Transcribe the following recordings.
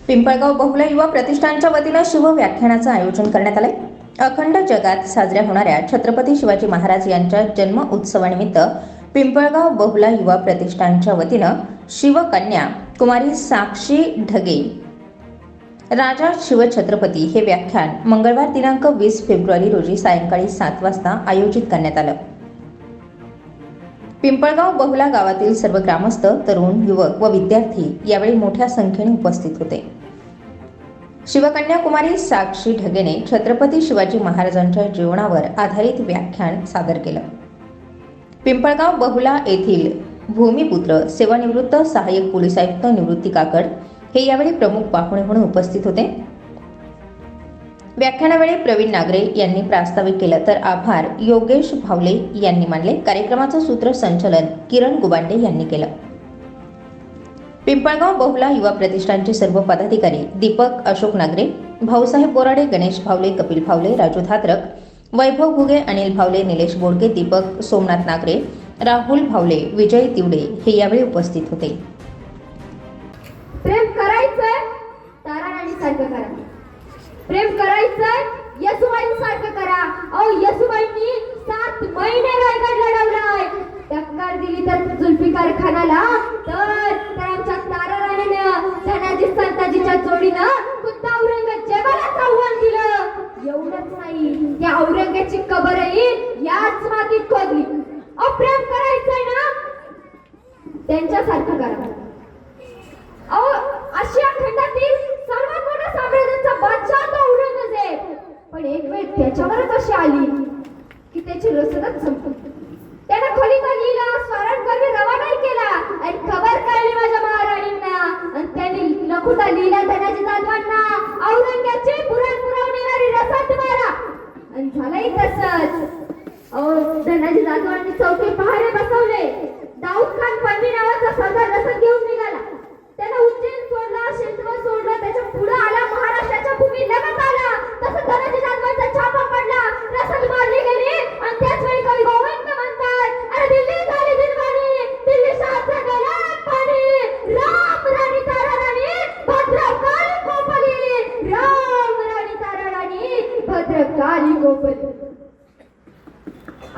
पिंपळगाव बहुला युवा प्रतिष्ठानच्या वतीनं शिव व्याख्यानाचं आयोजन करण्यात आलंय. अखंड जगात साजऱ्या होणाऱ्या छत्रपती शिवाजी महाराज यांच्या जन्म उत्सवानिमित्त पिंपळगाव बहुला युवा प्रतिष्ठानच्या वतीनं शिवकन्या कुमारी साक्षी ढगे राजा शिवछत्रपती हे व्याख्यान मंगळवार दिनांक वीस फेब्रुवारी रोजी सायंकाळी सात वाजता आयोजित करण्यात आलं. पिंपळगाव बहुला गावातील सर्व ग्रामस्थ तरुण युवक व विद्यार्थी यावेळी मोठ्या संख्येने उपस्थित होते. शिवकन्या कुमारी साक्षी ढगेने छत्रपती शिवाजी महाराजांच्या जीवनावर आधारित व्याख्यान सादर केलं. पिंपळगाव बहुला येथील भूमिपुत्र सेवानिवृत्त सहाय्यक पोलीस आयुक्त निवृत्ती काकड हे यावेळी प्रमुख पाहुणे म्हणून उपस्थित होते. व्याख्यानावेळी प्रवीण नागरे यांनी प्रास्ताविक केलं. तर आभार. योगेश भावले यांनी मानले. कार्यक्रमाचं सूत्रसंचलन किरण गुबांडे यांनी केलं. पिंपळगाव बहुला युवा प्रतिष्ठानचे सर्व पदाधिकारी दीपक अशोक नागरे भाऊसाहेब बोराडे गणेश भावले कपिल भावले राजू धात्रक वैभव घुगे अनिल भावले निलेश बोडके दीपक सोमनाथ नागरे राहुल भावले विजय तिवडे हे यावेळी उपस्थित होते. प्रेम करायचंय ताराराणी सारखं प्रेम करायचंय येसुबाई सारखं करा. अहो येसुबाईंनी सात महिने रायगड लढवलाय. टक्कर दिली तर जुल्फिकार खानाला तर तर आमच्या ताराराणीनं धनाजी संताजीच्या जोडीनं खुद्द औरंगजेबालाच आव्हान दिलं. एवढंच नाही त्या औरंगाची कबरही याच मातीत खोदली. अहो प्रेम करायचंय ना? त्यांच्यासारखं करा अहो आशिया खंडातील सर्वात मोठा साम्राज्याचा बादशाह तो औरंगजेब पण एक वेळ त्याच्यावरच अशी आली की त्याची रसदच संपली त्यानं खोलीचा लिहिला स्वारांकरवी रवानाही केला आणि खबर कळली माझ्या महाराणींना. आणि त्यांनी लखुटा लिहिला धनाजी जाधवांना औरंगाचे पुरण पुरवणारी रसात मारा. आणि झालंही तसंच. अहो धनाजी जाधवांनी चौके पहारे बसवले. दाऊद खान पंडी नावाचा सरदार रसद घेऊन निघाला. त्याला उज्जैन सोडला शेत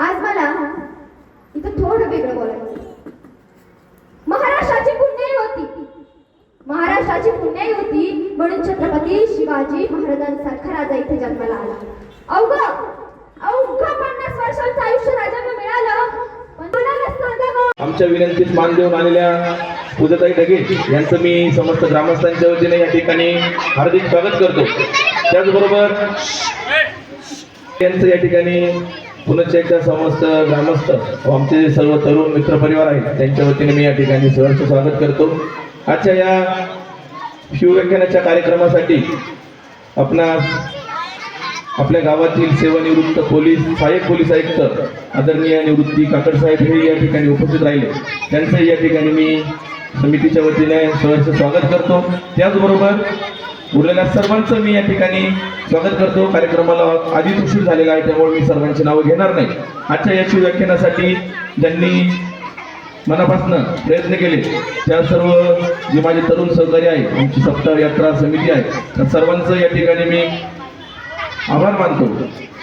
आज मला इथं थोडं वेगळं बोलायचं महाराष्ट्राची पुण्याई होती. महाराष्ट्राची पुण्याई होती म्हणून छत्रपती शिवाजी महाराजांसारखा राजा इथे जन्माला आला. अवघ अवघ पन्नास वर्षांचं आयुष्य राजांना मिळालं आमच्या विनंतीस मान देऊन आलेल्या पूजाताई ढगे यांचं मी समस्त ग्रामस्थांच्या वतीने या ठिकाणी हार्दिक स्वागत करतो. त्याचबरोबर यांचं या ठिकाणी पुनश्च एकदा समस्त ग्रामस्थ व आमचे जे सर्व तरुण मित्रपरिवार आहेत त्यांच्या वतीने मी या ठिकाणी सहर्ष स्वागत करतो. आजच्या या शिवव्याख्यानाच्या कार्यक्रमासाठी आपणा आपल्या गावातील सेवानिवृत्त पोलीस सहाय्यक पोलीस आयुक्त आदरणीय निवृत्ती काकडसाहेब हे या ठिकाणी उपस्थित राहिले. त्यांचं या ठिकाणी मी समितीच्या वतीने सहर्ष स्वागत करतो. त्याचबरोबर उरलेल्या सर्वांचं मी या ठिकाणी स्वागत करतो. कार्यक्रमाला आधीच उशीर झालेला आहे त्यामुळे मी सर्वांची नावं घेणार नाही. आजच्या या व्याख्यानासाठी ज्यांनी मनापासून प्रयत्न केले त्या सर्व जे माझे तरुण सहकारी आहेत आमची सप्ताह यात्रा समिती आहे त्या सर्वांचं या ठिकाणी मी आभार मानतो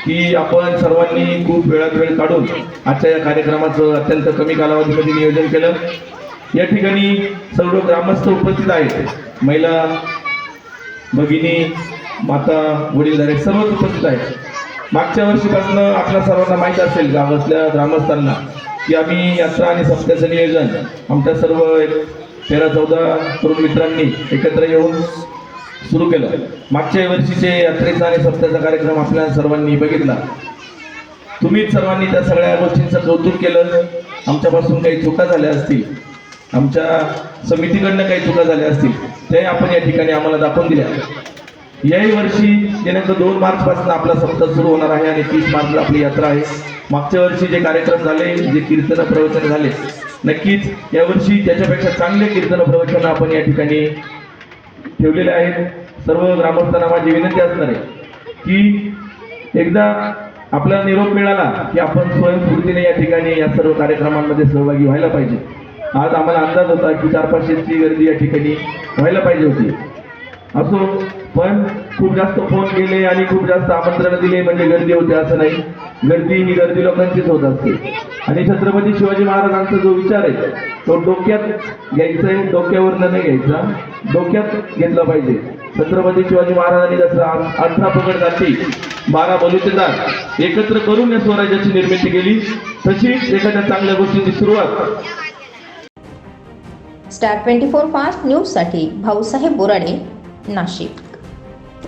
की आपण सर्वांनी खूप वेळात वेळ काढून आजच्या या कार्यक्रमाचं अत्यंत कमी कालावधीमध्ये नियोजन केलं. या ठिकाणी सर्व ग्रामस्थ उपस्थित आहेत. महिला भगिनी माता वडीलधारे सर्वच उपस्थित आहेत. मागच्या वर्षीपासून आपल्या सर्वांना माहीत असेल गावातल्या ग्रामस्थांना की आम्ही यात्रा आणि सप्त्याचं नियोजन आमच्या सर्व तेरा चौदा तरुण मित्रांनी एकत्र येऊन सुरू केलं. मागच्या वर्षीचे यात्रेचा आणि सप्त्याचा कार्यक्रम आपल्या सर्वांनी बघितला. तुम्हीच सर्वांनी त्या सगळ्या गोष्टींचं कौतुक केलं. आमच्यापासून काही चुका झाल्या असतील. आमच्या समितीकडनं काही चुका झाल्या असतील ते आपण या ठिकाणी आम्हाला दाखवून दिल्या. याही वर्षी दिनांक दोन मार्चपासून आपला सप्ताह सुरू होणार आहे आणि तीस मार्चला आपली यात्रा आहे. मागच्या वर्षी जे कार्यक्रम झाले जे कीर्तन प्रवचन झाले नक्कीच यावर्षी त्याच्यापेक्षा चांगले कीर्तन प्रवचन आपण या ठिकाणी ठेवलेले आहेत. सर्व ग्रामस्थांना माझी विनंती असणार आहे की एकदा आपला निरोप मिळाला की आपण स्वयंस्फूर्तीने या ठिकाणी या सर्व कार्यक्रमांमध्ये सहभागी व्हायला पाहिजे. आज आम्हाला अंदाज होता की चार पाचशेची गर्दी या ठिकाणी व्हायला पाहिजे होती. असो पण खूप जास्त फोन केले आणि खूप जास्त आमंत्रण दिले म्हणजे गर्दी होते असं नाही. गर्दी ही गर्दी लोकांचीच होत असते. आणि छत्रपती शिवाजी महाराजांचा जो विचार आहे तो डोक्यात घ्यायचा आहे डोक्यावर नाही घ्यायचा. डोक्यात घेतला पाहिजे. छत्रपती शिवाजी महाराजांनी जसं अठरा पकड जाती बारा बलुतेदार एकत्र करून या स्वराज्याची निर्मिती केली तशीच एखाद्या चांगल्या गोष्टीची सुरुवात स्टार ट्वेंटी फोर फास्ट न्यूजसाठी भाऊसाहेब बोराडे नाशिक.